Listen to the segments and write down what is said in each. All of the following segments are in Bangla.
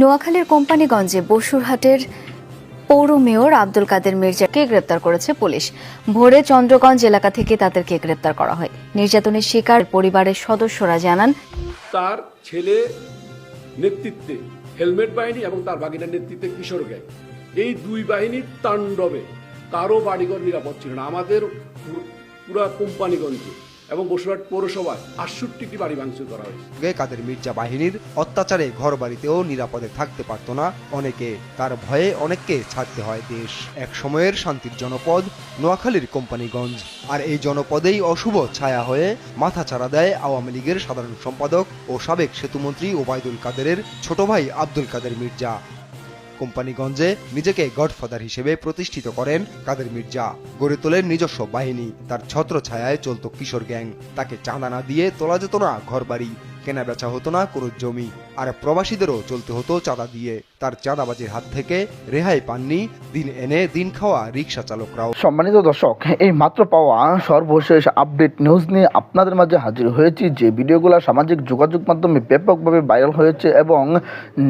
নোয়াখালীর কোম্পানিগঞ্জে বসুরহাটের পৌর মেয়র আব্দুল কাদের মির্জাকে গ্রেপ্তার করেছে পুলিশ। ভোরে চন্দ্রগঞ্জ এলাকা থেকে তাদেরকে গ্রেপ্তার করা হয়। নির্যাতনের শিকার পরিবারের সদস্যরা জানান, তার ছেলে নেতৃত্বে হেলমেট বাহিনী এবং তার বাগিনার নেতৃত্বে কিশোর গ্যাং। এই দুই বাহিনীর তাণ্ডবে কারও বাড়িঘর নিরাপদ ছিল না। আমাদের পুরা কোম্পানিগঞ্জে এবং বসুরহাট পৌরসভায় আটষট্টিটি বাড়ি ভাঙচুর করা হয়েছে। কাদের মির্জা বাহিনীর অত্যাচারে ঘর বাড়িতেও নিরাপদে থাকতে পারত না। অনেকে তার ভয়ে অনেককে ছাড়তে হয় দেশ। এক সময়ের শান্তির জনপদ নোয়াখালীর কোম্পানিগঞ্জ। আর এই জনপদেই অশুভ ছায়া হয়ে মাথা চাড়া দেয় আওয়ামী লীগের সাধারণ সম্পাদক ও সাবেক সেতুমন্ত্রী ওবায়দুল কাদেরের ছোট ভাই আব্দুল কাদের মির্জা। কোম্পানিগঞ্জে নিজেকে গডফাদার হিসেবে প্রতিষ্ঠিত করেন কাদের মির্জা। গড়ে তোলেন নিজস্ব বাহিনী, তার ছত্র ছায়ায় চলত কিশোর গ্যাং। তাকে চাঁদা না দিয়ে তোলা যেত না ঘরবাড়ি। কেনা বেচা হতো না কোনো জমি। আর প্রবাসীদেরও চলতে হতো চাঁদা দিয়ে। তার চাঁদাবাজির হাত থেকে রেহাই পাননি দিন এনে দিন খাওয়া রিক্সা চালকরাও। সম্মানিত দর্শক, এই মাত্র পাওয়া সর্বশেষ আপডেট নিউজ নিয়ে আপনাদের মাঝে হাজির হয়েছি যে ভিডিওগুলো সামাজিক যোগাযোগ মাধ্যমে ব্যাপকভাবে ভাইরাল হয়েছে এবং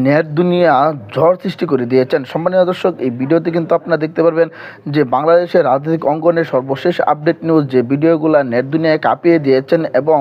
নেট দুনিয়া ঝড় সৃষ্টি করে দিয়েছেন। সম্মানিত দর্শক, এই ভিডিওতে কিন্তু আপনারা দেখতে পারবেন যে বাংলাদেশের রাজনৈতিক অঙ্গনের সর্বশেষ আপডেট নিউজ যে ভিডিওগুলো নেট দুনিয়ায় কাঁপিয়ে দিয়েছেন এবং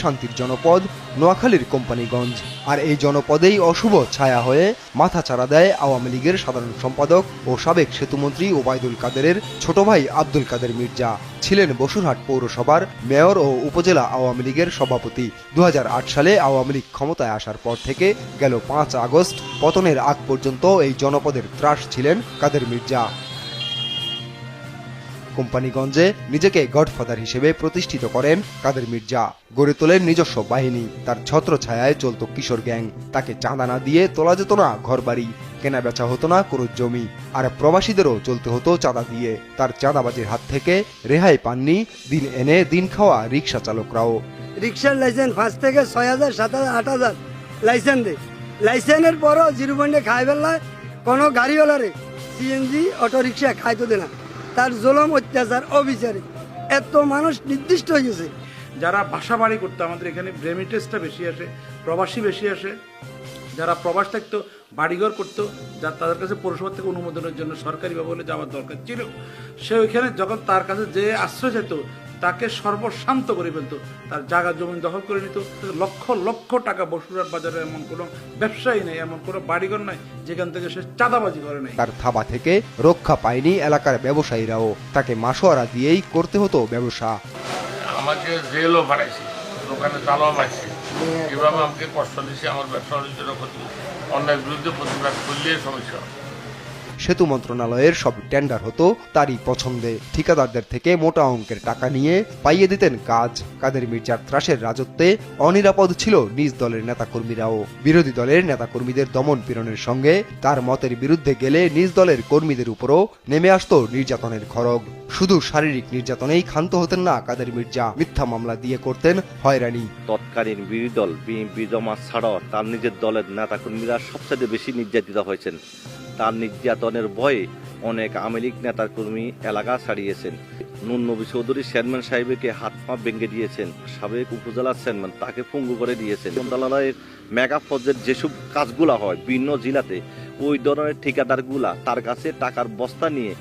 শান্তির জনপদ নোয়াখালীর কোম্পানিগঞ্জ। আর এই জনপদেই অশুভ ছায়া হয়ে মাথা চাড়া দেয় আওয়ামী লীগের সাধারণ সম্পাদক ও সাবেক সেতুমন্ত্রী ওবায়দুল কাদেরের ছোট ভাই আব্দুল কাদের মির্জা। ছিলেন বসুরহাট পৌরসভার মেয়র ও উপজেলা আওয়ামী লীগের সভাপতি। দু হাজার আট সালে আওয়ামী লীগ ক্ষমতায় আসার পর থেকে গেল পাঁচ আগস্ট, পতনের আগ পর্যন্ত এই জনপদের ত্রাস ছিলেন কাদের মির্জা। কোম্পানিগঞ্জে নিজেকে গডফাদার হিসেবে প্রতিষ্ঠিত করেন কাদের মির্জা। গড়ে তোলেন নিজস্ব বাহিনী। তার ছত্র ছায়ায় চলত কিশোর গ্যাং। তাকে চাঁদা না দিয়ে তোলা যেত না ঘরবাড়ি। কেনা বেচা হতো না কোনো জমি। আর প্রবাসীদেরও চলতে হতো চাঁদা দিয়ে। তার চাঁদাবাজির হাত থেকে রেহাই পাননি দিন এনে দিন খাওয়া রিক্সা চালকরাও। রিক্সার লাইসেন্স পাঁচ থেকে ছয় হাজার, সাত হাজার, আট হাজার লাইসেন্স দেয় লাইসেন্সের পরও জিরো পয়েন্টে খাই ফেললায় কোনো গাড়িওয়ালারে। সিএনজি, অটো রিক্সা খাইতো দে না। তার জলম, অত্যাচার, অবিচারে। এত মানুষ নির্দিষ্ট হয়ে গেছে। যারা বাসা বাড়ি করতো, আমাদের এখানে রেমিটেন্সটা বেশি আসে, প্রবাসী বেশি আসে। যারা প্রবাস থাকতো, বাড়িঘর করতো, যা তাদের কাছে পৌরসভা থেকে অনুমোদনের জন্য সরকারি ভাবে যাওয়ার দরকার ছিল। সে ওইখানে যখন তার কাছে যে আশ্রয় যেত তাকে সর্বশান্ত করে ফেলতো। তার জায়গা জমি দখল করে নিত। লক্ষ লক্ষ টাকা বসুরহাট বাজারে এমন কোনো ব্যবসায়ী নেই এমন কোনো বাড়িঘর নাই যেখান থেকে সে চাঁদাবাজি করে নাই। তার থাবা থেকে রক্ষা পায়নি এলাকার ব্যবসায়ীরাও। তাকে মাসোয়ারা দিয়েই করতে হতো ব্যবসা। আমাকে জেলও বাড়াইছে দোকানে তালাও মারছে এভাবে আমাকে কষ্ট দিচ্ছে আমার ব্যবসা ক্ষতি অন্যায় বিরুদ্ধে প্রতিবাদ করলে সমস্যা সেতু মন্ত্রণালয়ের সব টেন্ডার হতো তারই পছন্দে। ঠিকাদারদের থেকে মোটা অঙ্কের টাকা নিয়ে পাইয়ে দিতেন কাজ। কাদের মির্জার ত্রাসের রাজত্বে অনিরাপদ ছিল নিজ দলের নেতাকর্মীরাও। বিরোধী দলের নেতাকর্মীদের দমন পীড়নের সঙ্গে তার মতের বিরুদ্ধে গেলে নিজ দলের কর্মীদের উপরও নেমে আসতো নির্যাতনের খড়গ। শুধু শারীরিক নির্যাতনেই ক্ষান্ত হতেন না কাদের মির্জা। মিথ্যা মামলা দিয়ে করতেন হয়রানি। তৎকালীন বিরোধী দল, বিএনপি জমা ছাড়াও তার নিজের দলের নেতাকর্মীরা সবচেয়ে বেশি নির্যাতিত হয়েছেন। তার নির্যাতনের ভয়ে অনেক আওয়ামী লীগ নেতাকর্মী এলাকা ছাড়িয়েছেন। নুন নবী চৌধুরী চেয়ারম্যান সাহেবকে হাত পা ভেঙে দিয়েছেন। সাবেক উপজেলার চেয়ারম্যান তাকে পঙ্গু করে দিয়েছেন। মন্ত্রণালয়ের মেগা ফজের যেসব কাজগুলা হয় বিভিন্ন জেলাতে, ওই ধরনের ঠিকাদারগুলা তার কাছে টাকার বস্তা নিয়ে,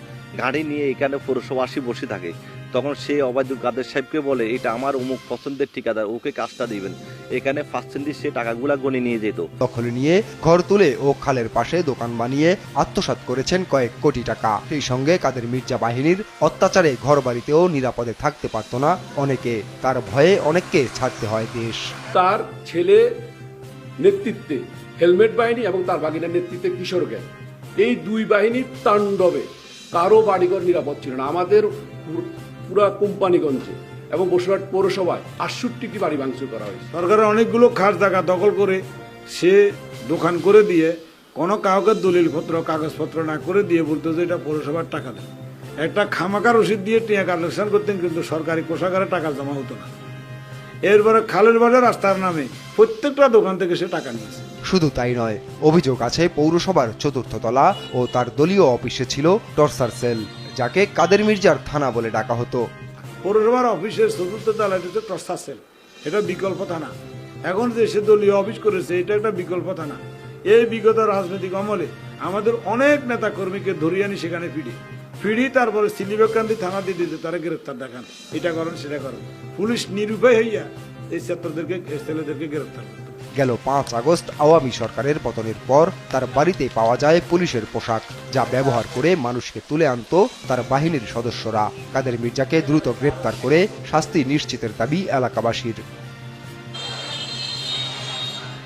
গাড়ি নিয়ে এখানে পৌরসভাসী বসে থাকে। তখন সে অবায়দুল কাদের সাহেবকে বলে এটা আমার অমুক পছন্দের ঠিকাদার ওকে কাজটা দিবেন। এখানে পার্সেন্টেজ সে টাকাগুলা গণে নিয়ে যেত। দখলে নিয়ে ঘর তুলে ও খালের পাশে দোকান বানিয়ে আত্মসাৎ করেছেন কয়েক কোটি টাকা। সেই সঙ্গে কাদের মির্জা বাহিনীর অত্যাচারে ঘর বাড়িতেও নিরাপদে থাকতে পারত না। অনেকে তার ভয়ে অনেককে ছাড়তে হয় দেশ। তার ছেলে নেতৃত্বে হেলমেট বাহিনী এবং তার বাগিনার নেতৃত্বে কিশোর গ্যাং। এই দুই বাহিনীর তাণ্ডবে কারও বাড়িঘর নিরাপদ ছিল না। আমাদের পুর- কোম্পানিগঞ্জে এবং বসুরহাট পৌরসভায় আটষট্টিটি বাড়ি ভাঙচুর করা হয়েছে। সরকারের অনেকগুলো খাস জায়গা দখল করে সে দোকান করে দিয়ে কোনো কাউকে দলিলপত্র কাগজপত্র না করে দিয়ে বলতো যে এটা পৌরসভার টাকা দেয়। একটা খামাকা রসিদ দিয়ে টিয়া কালেকশন করতেন কিন্তু সরকারি কোষাগারে টাকা জমা হতো না। এরপরে খালের বাজার রাস্তার নামে প্রত্যেকটা দোকান থেকে সে টাকা নিয়েছে। শুধু তাই নয় অভিযোগ আছে পৌরসভার চতুর্থ তলা ও তার দলীয় অফিসে ছিল টর্সার সেল। যাকে কাদের মির্জার থানা বলে ডাকা হতো। পৌরসভার অফিসের চতুর্থ তলায় হচ্ছে টর্চা সেল এটা বিকল্প থানা। এখন সে দলীয় অফিস করেছে, এটা একটা বিকল্প থানা। এই বিগত রাজনৈতিক আমলে আমাদের অনেক নেতা কর্মীকে ধরিয়ে আনি সেখানে ফিরি ফিরি তারপরে সিলিবাকান্দি থানা দিয়ে দিতে তারা গ্রেপ্তার দেখান। এটা করেন, সেটা করেন। পুলিশ নিরুপায় হইয়া এই ছাত্রদেরকে ছেলেদেরকে গ্রেপ্তার। করতো গেল পাঁচ আগস্ট আওয়ামী সরকারের পতনের পর তার বাড়িতে পাওয়া যায় পুলিশের পোশাক, যা ব্যবহার করে মানুষকে তুলে আনতো তার বাহিনীর সদস্যরা। কাদের মির্জাকে দ্রুত গ্রেপ্তার করে শাস্তি নিশ্চিতের দাবি এলাকাবাসীর।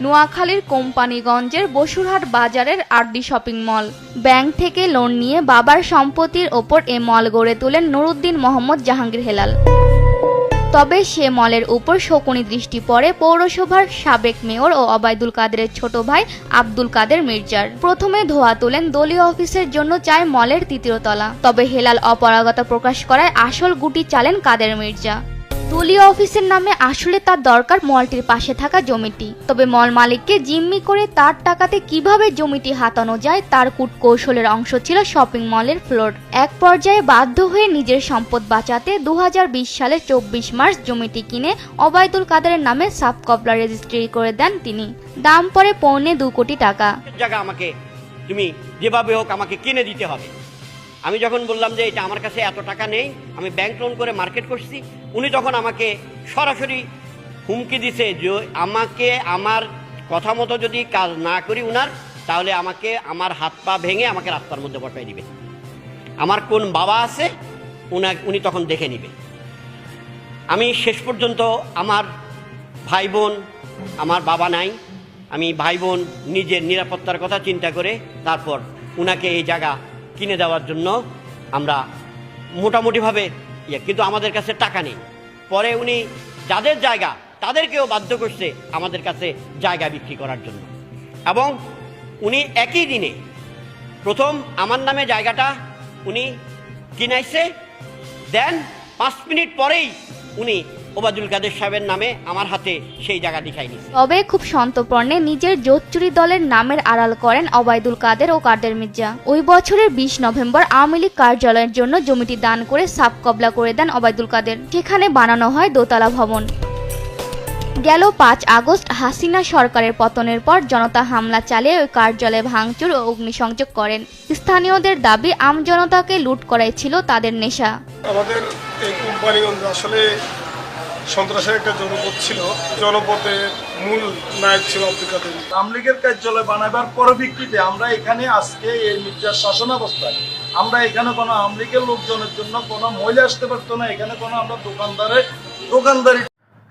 নোয়াখালীর কোম্পানিগঞ্জের বসুরহাট বাজারের আরডি শপিং মল। ব্যাংক থেকে লোন নিয়ে বাবার সম্পত্তির ওপর এ মল গড়ে তোলেন নুরুদ্দিন মোহাম্মদ জাহাঙ্গীর হেলাল। তবে সে মলের উপর শকুনি দৃষ্টি পড়ে পৌরসভার সাবেক মেয়র ও অবায়দুল কাদেরের ছোট ভাই আব্দুল কাদের মির্জার। প্রথমে ধোয়া তোলেন দলীয় অফিসের জন্য চায় মলের তৃতীয় তলা। তবে হেলাল অপারগতা প্রকাশ করায় আসল গুটি চালেন কাদের মির্জা। দলীয় অফিসের নামে আসলে তার দরকার মলটির পাশে থাকা জমিটি। তবে মল মালিককে জিম্মি করে তার টাকাতে কীভাবে জমিটি হাতানো যায় তার কূটকৌশলের অংশ ছিল শপিং মলের ফ্লোর। এক পর্যায়ে বাধ্য হয়ে নিজের সম্পদ বাঁচাতে দু সালের চব্বিশ মার্চ জমিটি কিনে অবায়দুল কাদেরের নামে সাব কবলা রেজিস্ট্রি করে দেন তিনি। দাম পরে পৌনে দু কোটি টাকা। জায়গা আমাকে, তুমি যেভাবে হোক আমাকে কিনে দিতে হবে। আমি যখন বললাম যে এটা আমার কাছে এত টাকা নেই, আমি ব্যাংক লোন করে মার্কেট করছি, উনি তখন আমাকে সরাসরি হুমকি দিছে যে আমাকে আমার কথা মতো যদি কাজ না করি উনার, তাহলে আমাকে আমার হাত পা ভেঙে আমাকে রাস্তার মধ্যে বসাই দিবে। আমার কোন বাবা আছে, উনা, উনি তখন দেখে নিবে। আমি শেষ পর্যন্ত আমার ভাই বোন আমার বাবা নাই, আমি ভাই বোন নিজের নিরাপত্তার কথা চিন্তা করে তারপর উনাকে এই জায়গা কিনে দেওয়ার জন্য আমরা মোটামুটিভাবে ইয়ে কিন্তু আমাদের কাছে টাকা নেই। পরে উনি যাদের জায়গা, তাদেরকেও বাধ্য করছে আমাদের কাছে জায়গা বিক্রি করার জন্য। এবং উনি একই দিনে প্রথম আমার নামে জায়গাটা উনি কিনাইছে দেন পাঁচ মিনিট পরেই উনি ওবায়দুল কাদের সাহেবের নামে আমার হাতে সেই জায়গা দেখাই নিছে তবে খুব সন্তপর্ণে নিজের জোচ্চুরি দলের নামের আড়াল করেন অবায়দুল কাদের ও কাদের মির্জা। ওই বছরের বিশ নভেম্বর আওয়ামী লীগ কার্যালয়ের জন্য জমিটি দান করে সাব কবলা করে দেন অবায়দুল কাদের সেখানে বানানো হয় দোতলা ভবন। গেল পাঁচ আগস্ট হাসিনা সরকারের পতনের পর জনতা হামলা চালিয়ে ওই কার্যালয়ে ভাঙচুর ও অগ্নিসংযোগ করেন। স্থানীয়দের দাবি আমজনতাকে লুট করাই ছিল তাদের নেশা। আমাদের এই কোম্পানিগঞ্জ আসলে সন্ত্রাসের একটা জনপদ ছিল। জনপথে মূল নায়ক ছিল আব্দুল কাদের আমলিগের কার্যালয় বানাবার পরবর্তীতে আমরা এখানে আজকে এই মির্জার শাসনাবস্থায়। আমরা এখানে কোনো আমলিগের লোকজনের জন্য কোনো মহিলা আসতে পারতো না, এখানে কোনো আমরা দোকানদারে দোকানদারি